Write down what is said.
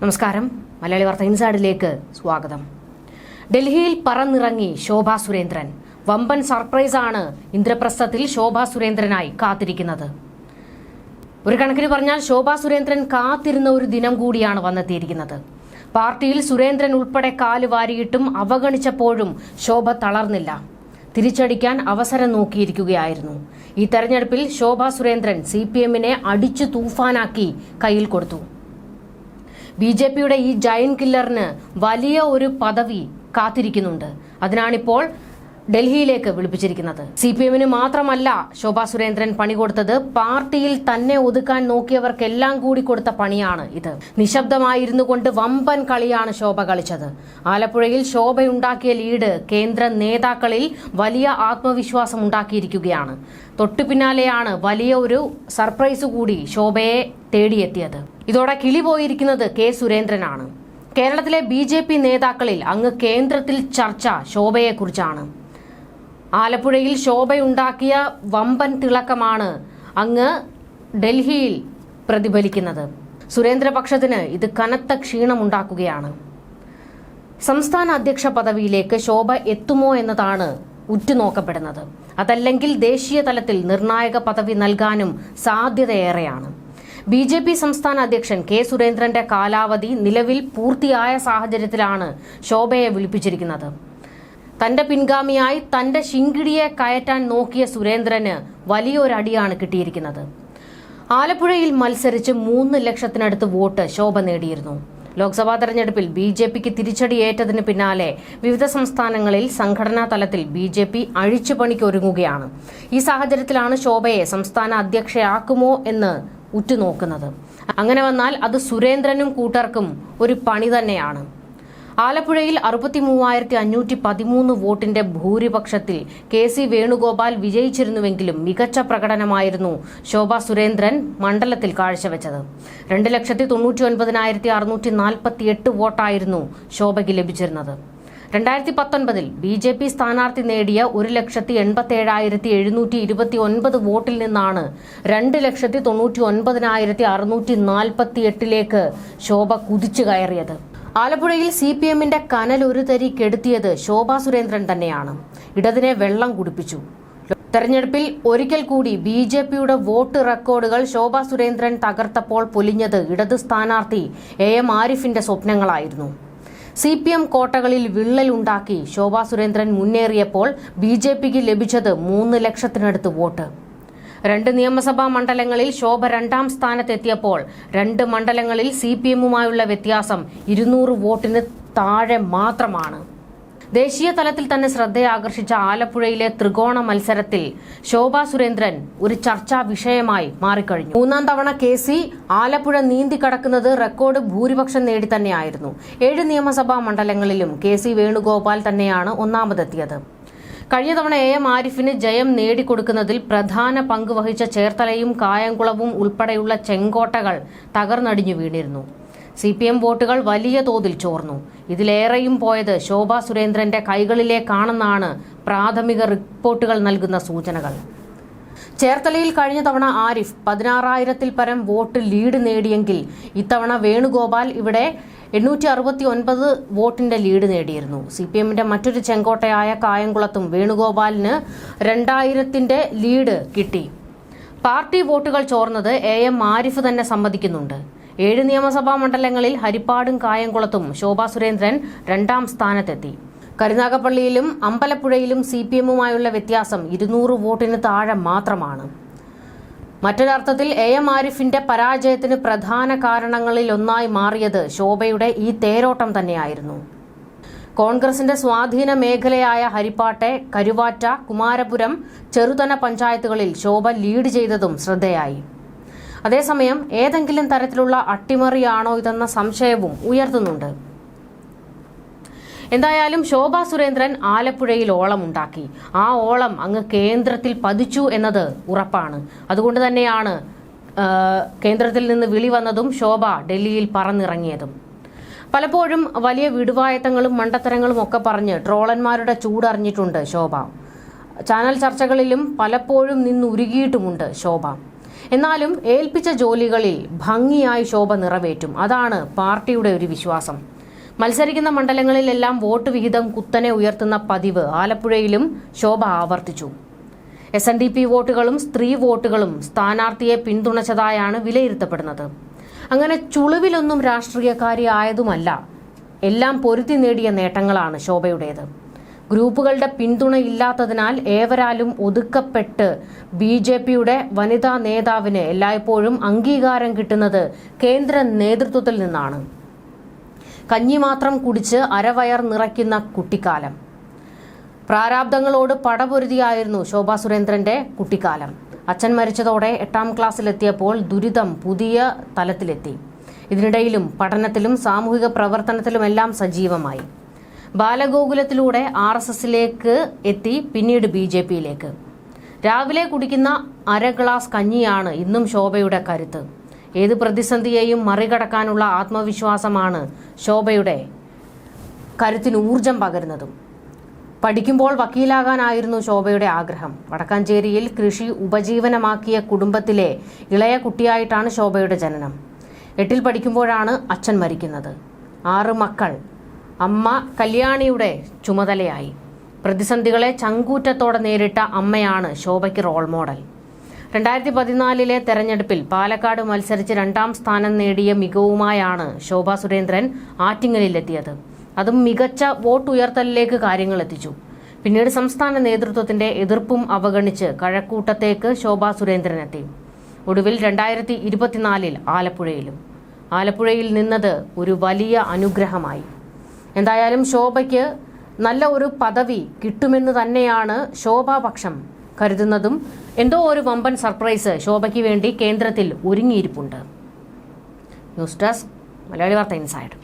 നമസ്കാരം. മലയാളി വാർത്ത ഇൻസൈഡിലേക്ക് സ്വാഗതം. ഡൽഹിയിൽ പറന്നിറങ്ങി ശോഭാ സുരേന്ദ്രൻ. വമ്പൻ സർപ്രൈസാണ് ഇന്ദ്രപ്രസ്ഥത്തിൽ ശോഭാ സുരേന്ദ്രനായി കാത്തിരിക്കുന്നത്. ഒരു കണക്കിന് പറഞ്ഞാൽ ശോഭാ സുരേന്ദ്രൻ കാത്തിരുന്ന ഒരു ദിനം കൂടിയാണ് വന്നെത്തിയിരിക്കുന്നത്. പാർട്ടിയിൽ സുരേന്ദ്രൻ ഉൾപ്പെടെ കാലുവാരിയിട്ടും അവഗണിച്ചപ്പോഴും ശോഭ തളർന്നില്ല. തിരിച്ചടിക്കാൻ അവസരം നോക്കിയിരിക്കുകയായിരുന്നു. ഈ തെരഞ്ഞെടുപ്പിൽ ശോഭാ സുരേന്ദ്രൻ സി പി എമ്മിനെ അടിച്ചു തൂഫാനാക്കി കയ്യിൽ കൊടുത്തു. ബി ജെ പിയുടെ ഈ ജയൻ കില്ലറിന് വലിയ ഒരു പദവി കാത്തിരിക്കുന്നുണ്ട്. അതിനാണിപ്പോൾ ഡൽഹിയിലേക്ക് വിളിപ്പിച്ചിരിക്കുന്നത്. സി പി എമ്മിന് മാത്രമല്ല ശോഭാ സുരേന്ദ്രൻ പണി കൊടുത്തത് പാർട്ടിയിൽ തന്നെ ഒതുക്കാൻ നോക്കിയവർക്കെല്ലാം കൂടി കൊടുത്ത പണിയാണ് ഇത്. നിശബ്ദമായിരുന്നു കൊണ്ട് വമ്പൻ കളിയാണ് ശോഭ കളിച്ചത്. ആലപ്പുഴയിൽ ശോഭയുണ്ടാക്കിയ ലീഡ് കേന്ദ്ര നേതാക്കളിൽ വലിയ ആത്മവിശ്വാസം ഉണ്ടാക്കിയിരിക്കുകയാണ്. തൊട്ടു പിന്നാലെയാണ് വലിയ ഒരു സർപ്രൈസ് കൂടി ശോഭയെ തേടിയെത്തിയത്. ഇതോടെ കിളി പോയിരിക്കുന്നത് കെ സുരേന്ദ്രനാണ്. കേരളത്തിലെ ബി നേതാക്കളിൽ അങ്ങ് കേന്ദ്രത്തിൽ ചർച്ച ശോഭയെക്കുറിച്ചാണ്. ആലപ്പുഴയിൽ ശോഭയുണ്ടാക്കിയ വമ്പൻ തിളക്കമാണ് അങ്ങ് ഡൽഹിയിൽ പ്രതിഫലിക്കുന്നത്. സുരേന്ദ്രപക്ഷത്തിന് ഇത് കനത്ത ക്ഷീണമുണ്ടാക്കുകയാണ്. സംസ്ഥാന അധ്യക്ഷ പദവിയിലേക്ക് ശോഭ എത്തുമോ എന്നതാണ് ഉറ്റുനോക്കപ്പെടുന്നത്. അതല്ലെങ്കിൽ ദേശീയ തലത്തിൽ നിർണായക പദവി നൽകാനും സാധ്യതയേറെയാണ്. ബി ജെ പി സംസ്ഥാന അധ്യക്ഷൻ കെ സുരേന്ദ്രന്റെ കാലാവധി നിലവിൽ പൂർത്തിയായ സാഹചര്യത്തിലാണ് ശോഭയെ വിളിപ്പിച്ചിരിക്കുന്നത്. തന്റെ പിൻഗാമിയായി തന്റെ ശിങ്കിടിയെ കയറ്റാൻ നോക്കിയ സുരേന്ദ്രന് വലിയൊരടിയാണ് കിട്ടിയിരിക്കുന്നത്. ആലപ്പുഴയിൽ മത്സരിച്ച് മൂന്ന് ലക്ഷത്തിനടുത്ത് വോട്ട് ശോഭ നേടിയിരുന്നു. ലോക്സഭാ തെരഞ്ഞെടുപ്പിൽ ബി ജെ പിക്ക് തിരിച്ചടിയേറ്റതിന് പിന്നാലെ വിവിധ സംസ്ഥാനങ്ങളിൽ സംഘടനാ തലത്തിൽ ബി ജെ പി അഴിച്ചുപണിക്കൊരുങ്ങുകയാണ്. ഈ സാഹചര്യത്തിലാണ് ശോഭയെ സംസ്ഥാന അധ്യക്ഷയാക്കുമോ എന്ന് ഉറ്റുനോക്കുന്നത്. അങ്ങനെ വന്നാൽ അത് സുരേന്ദ്രനും കൂട്ടർക്കും ഒരു പണി തന്നെയാണ്. ആലപ്പുഴയിൽ അറുപത്തി മൂവായിരത്തി അഞ്ഞൂറ്റി പതിമൂന്ന് വോട്ടിന്റെ ഭൂരിപക്ഷത്തിൽ കെ സി വേണുഗോപാൽ വിജയിച്ചിരുന്നുവെങ്കിലും മികച്ച പ്രകടനമായിരുന്നു ശോഭ സുരേന്ദ്രൻ മണ്ഡലത്തിൽ കാഴ്ചവെച്ചത്. രണ്ട് ലക്ഷത്തി തൊണ്ണൂറ്റി ഒൻപതിനായിരത്തി അറുന്നൂറ്റി നാൽപ്പത്തി വോട്ടായിരുന്നു ശോഭയ്ക്ക് ലഭിച്ചിരുന്നത്. രണ്ടായിരത്തി പത്തൊൻപതിൽ ബി ജെ പി സ്ഥാനാർത്ഥി നേടിയ ഒരു ലക്ഷത്തി എൺപത്തി ഏഴായിരത്തി എഴുന്നൂറ്റി ഇരുപത്തി ഒൻപത് വോട്ടിൽ നിന്നാണ് രണ്ട് ലക്ഷത്തി തൊണ്ണൂറ്റി ഒൻപതിനായിരത്തി അറുന്നൂറ്റി നാൽപ്പത്തി എട്ടിലേക്ക് ശോഭ കുതിച്ചു കയറിയത്. ആലപ്പുഴയിൽ സി പി എമ്മിന്റെ കനൽ ഒരു തരി കെടുത്തിയത് ശോഭാ സുരേന്ദ്രൻ തന്നെയാണ്. ഇടതിനെ വെള്ളം കുടിപ്പിച്ചു. തെരഞ്ഞെടുപ്പിൽ ഒരിക്കൽ കൂടി ബി ജെ പിയുടെ വോട്ട് റെക്കോർഡുകൾ ശോഭാ സുരേന്ദ്രൻ തകർത്തപ്പോൾ പൊലിഞ്ഞത് ഇടത് സ്ഥാനാർത്ഥി എ എം ആരിഫിന്റെ സ്വപ്നങ്ങളായിരുന്നു. സി പി എം കോട്ടകളിൽ വിള്ളലുണ്ടാക്കി ശോഭാ സുരേന്ദ്രൻ മുന്നേറിയപ്പോൾ ബി ജെ പിക്ക് ലഭിച്ചത് മൂന്ന് ലക്ഷത്തിനടുത്ത് വോട്ട്. രണ്ട് നിയമസഭാ മണ്ഡലങ്ങളിൽ ശോഭ രണ്ടാം സ്ഥാനത്തെത്തിയപ്പോൾ രണ്ട് മണ്ഡലങ്ങളിൽ സി പി എമ്മുമായുള്ള വ്യത്യാസം ഇരുന്നൂറ് വോട്ടിന് താഴെ മാത്രമാണ്. ദേശീയ തലത്തിൽ തന്നെ ശ്രദ്ധയാകർഷിച്ച ആലപ്പുഴയിലെ ത്രികോണ മത്സരത്തിൽ ശോഭാ സുരേന്ദ്രൻ ഒരു ചർച്ചാ വിഷയമായി മാറിക്കഴിഞ്ഞു. മൂന്നാം തവണ കെ സി ആലപ്പുഴ നീന്തി കടക്കുന്നത് റെക്കോർഡ് ഭൂരിപക്ഷം നേടി തന്നെയായിരുന്നു. ഏഴ് നിയമസഭാ മണ്ഡലങ്ങളിലും കെ സി വേണുഗോപാൽ തന്നെയാണ് ഒന്നാമതെത്തിയത്. കഴിഞ്ഞ തവണ എ എം ആരിഫിന് ജയം നേടിക്കൊടുക്കുന്നതിൽ പ്രധാന പങ്ക് വഹിച്ച ചേർത്തലയും കായംകുളവും ഉൾപ്പെടെയുള്ള ചെങ്കോട്ടകൾ തകർന്നടിഞ്ഞു വീണിരുന്നു. സി പി എം വോട്ടുകൾ വലിയ തോതിൽ ചോർന്നു. ഇതിലേറെയും പോയത് ശോഭാ സുരേന്ദ്രന്റെ കൈകളിലേക്കാണെന്നാണ് പ്രാഥമിക റിപ്പോർട്ടുകൾ നൽകുന്ന സൂചനകൾ. ചേർത്തലയിൽ കഴിഞ്ഞ തവണ ആരിഫ് പതിനാറായിരത്തിൽ പരം വോട്ട് ലീഡ് നേടിയെങ്കിൽ ഇത്തവണ വേണുഗോപാൽ ഇവിടെ എണ്ണൂറ്റി അറുപത്തി ഒൻപത് വോട്ടിന്റെ ലീഡ് നേടിയിരുന്നു. സി പി എമ്മിന്റെ മറ്റൊരു ചെങ്കോട്ടയായ കായംകുളത്തും വേണുഗോപാലിന് രണ്ടായിരത്തിന്റെ ലീഡ് കിട്ടി. പാർട്ടി വോട്ടുകൾ ചോർന്നത് എ എം ആരിഫ് തന്നെ സമ്മതിക്കുന്നുണ്ട്. ഏഴ് നിയമസഭാ മണ്ഡലങ്ങളിൽ ഹരിപ്പാടും കായംകുളത്തും ശോഭാ സുരേന്ദ്രൻ രണ്ടാം സ്ഥാനത്തെത്തി. കരുനാഗപ്പള്ളിയിലും അമ്പലപ്പുഴയിലും സി പി എമ്മുമായുള്ള വ്യത്യാസം ഇരുന്നൂറ് വോട്ടിന് താഴെ മാത്രമാണ്. മറ്റൊരർത്ഥത്തിൽ എ. എം. ആരിഫിന്റെ പരാജയത്തിന് പ്രധാന കാരണങ്ങളിൽ ഒന്നായി മാറിയത് ശോഭയുടെ ഈ തേരോട്ടം തന്നെയായിരുന്നു. കോൺഗ്രസിന്റെ സ്വാധീന മേഖലയായ ഹരിപ്പാട്ടെ കരുവാറ്റ കുമാരപുരം ചെറുതന പഞ്ചായത്തുകളിൽ ശോഭ ലീഡ് ചെയ്തതും ശ്രദ്ധയായി. അതേസമയം ഏതെങ്കിലും തരത്തിലുള്ള അട്ടിമറിയാണോ ഇതെന്ന സംശയവും ഉയർത്തുന്നുണ്ട്. എന്തായാലും ശോഭാ സുരേന്ദ്രൻ ആലപ്പുഴയിൽ ഓളമുണ്ടാക്കി. ആ ഓളം അങ്ങ് കേന്ദ്രത്തിൽ പതിച്ചു എന്നത് ഉറപ്പാണ്. അതുകൊണ്ട് തന്നെയാണ് കേന്ദ്രത്തിൽ നിന്ന് വിളി വന്നതും ശോഭ ഡൽഹിയിൽ പറന്നിറങ്ങിയതും. പലപ്പോഴും വലിയ വിടുവായത്തങ്ങളും മണ്ടത്തരങ്ങളും ഒക്കെ പറഞ്ഞ് ട്രോളന്മാരുടെ ചൂടറിഞ്ഞിട്ടുണ്ട് ശോഭ. ചാനൽ ചർച്ചകളിലും പലപ്പോഴും നിന്ന് ഉരുകിയിട്ടുമുണ്ട് ശോഭ. എന്നാലും ഏൽപ്പിച്ച ജോലികളിൽ ഭംഗിയായി ശോഭ നിറവേറ്റും. അതാണ് പാർട്ടിയുടെ ഒരു വിശ്വാസം. മത്സരിക്കുന്ന മണ്ഡലങ്ങളിലെല്ലാം വോട്ട് വിഹിതം കുത്തനെ ഉയർത്തുന്ന പതിവ് ആലപ്പുഴയിലും ശോഭ ആവർത്തിച്ചു. എസ് എൻ ഡി പി വോട്ടുകളും സ്ത്രീ വോട്ടുകളും സ്ഥാനാർത്ഥിയെ പിന്തുണച്ചതായാണ് വിലയിരുത്തപ്പെടുന്നത്. അങ്ങനെ ചുളിവിലൊന്നും രാഷ്ട്രീയക്കാരി ആയതുമല്ല. എല്ലാം പൊരുത്തി നേടിയ നേട്ടങ്ങളാണ് ശോഭയുടേത്. ഗ്രൂപ്പുകളുടെ പിന്തുണ ഇല്ലാത്തതിനാൽ ഏവരാലും ഒതുക്കപ്പെട്ട് ബി ജെ പിയുടെ വനിതാ നേതാവിന് എല്ലായ്പ്പോഴും അംഗീകാരം കിട്ടുന്നത് കേന്ദ്ര നേതൃത്വത്തിൽ നിന്നാണ്. കഞ്ഞി മാത്രം കുടിച്ച് അരവയർ നിറയ്ക്കുന്ന കുട്ടിക്കാലം. പ്രാരാബ്ദങ്ങളോട് പടപൊരുതിയായിരുന്നു ശോഭാ സുരേന്ദ്രന്റെ കുട്ടിക്കാലം. അച്ഛൻ മരിച്ചതോടെ എട്ടാം ക്ലാസ്സിലെത്തിയപ്പോൾ ദുരിതം പുതിയ തലത്തിലെത്തി. ഇതിനിടയിലും പഠനത്തിലും സാമൂഹിക പ്രവർത്തനത്തിലുമെല്ലാം സജീവമായി. ബാലഗോകുലത്തിലൂടെ ആർ എസ് എസിലേക്ക് എത്തി പിന്നീട് ബി ജെ പിയിലേക്ക്. രാവിലെ കുടിക്കുന്ന അര ഗ്ലാസ് കഞ്ഞിയാണ് ഇന്നും ശോഭയുടെ കരുത്ത്. ഏത് പ്രതിസന്ധിയെയും മറികടക്കാനുള്ള ആത്മവിശ്വാസമാണ് ശോഭയുടെ കരുത്തിന് ഊർജം പകരുന്നതും. പഠിക്കുമ്പോൾ വക്കീലാകാനായിരുന്നു ശോഭയുടെ ആഗ്രഹം. വടക്കാഞ്ചേരിയിൽ കൃഷി ഉപജീവനമാക്കിയ കുടുംബത്തിലെ ഇളയ കുട്ടിയായിട്ടാണ് ശോഭയുടെ ജനനം. എട്ടിൽ പഠിക്കുമ്പോഴാണ് അച്ഛൻ മരിക്കുന്നത്. ആറ് മക്കൾ. അമ്മ കല്യാണിയുടെ ചുമതലയായി. പ്രതിസന്ധികളെ ചങ്കൂറ്റത്തോടെ നേരിട്ട അമ്മയാണ് ശോഭയ്ക്ക് റോൾ മോഡൽ. രണ്ടായിരത്തി പതിനാലിലെ തെരഞ്ഞെടുപ്പിൽ പാലക്കാട് മത്സരിച്ച് രണ്ടാം സ്ഥാനം നേടിയ മികവുമായാണ് ശോഭാ സുരേന്ദ്രൻ ആറ്റിങ്ങലിലെത്തിയത്. അതും മികച്ച വോട്ട് ഉയർത്തലിലേക്ക് കാര്യങ്ങൾ എത്തിച്ചു. പിന്നീട് സംസ്ഥാന നേതൃത്വത്തിന്റെ എതിർപ്പും അവഗണിച്ച് കഴക്കൂട്ടത്തേക്ക് ശോഭാ സുരേന്ദ്രൻ എത്തി. ഒടുവിൽ രണ്ടായിരത്തി ഇരുപത്തിനാലിൽ ആലപ്പുഴയിലും. ആലപ്പുഴയിൽ നിന്നത് ഒരു വലിയ അനുഗ്രഹമായി. എന്തായാലും ശോഭയ്ക്ക് നല്ല ഒരു പദവി കിട്ടുമെന്ന് തന്നെയാണ് ശോഭാപക്ഷം കരുതുന്നതും എന്തോ ഒരു വമ്പൻ സർപ്രൈസ് ശോഭയ്ക്ക് വേണ്ടി കേന്ദ്രത്തിൽ ഒരുങ്ങിയിരിപ്പുണ്ട്. ന്യൂസ് ഡെസ്ക് മലയാളി വാർത്ത ഇൻസൈഡ്.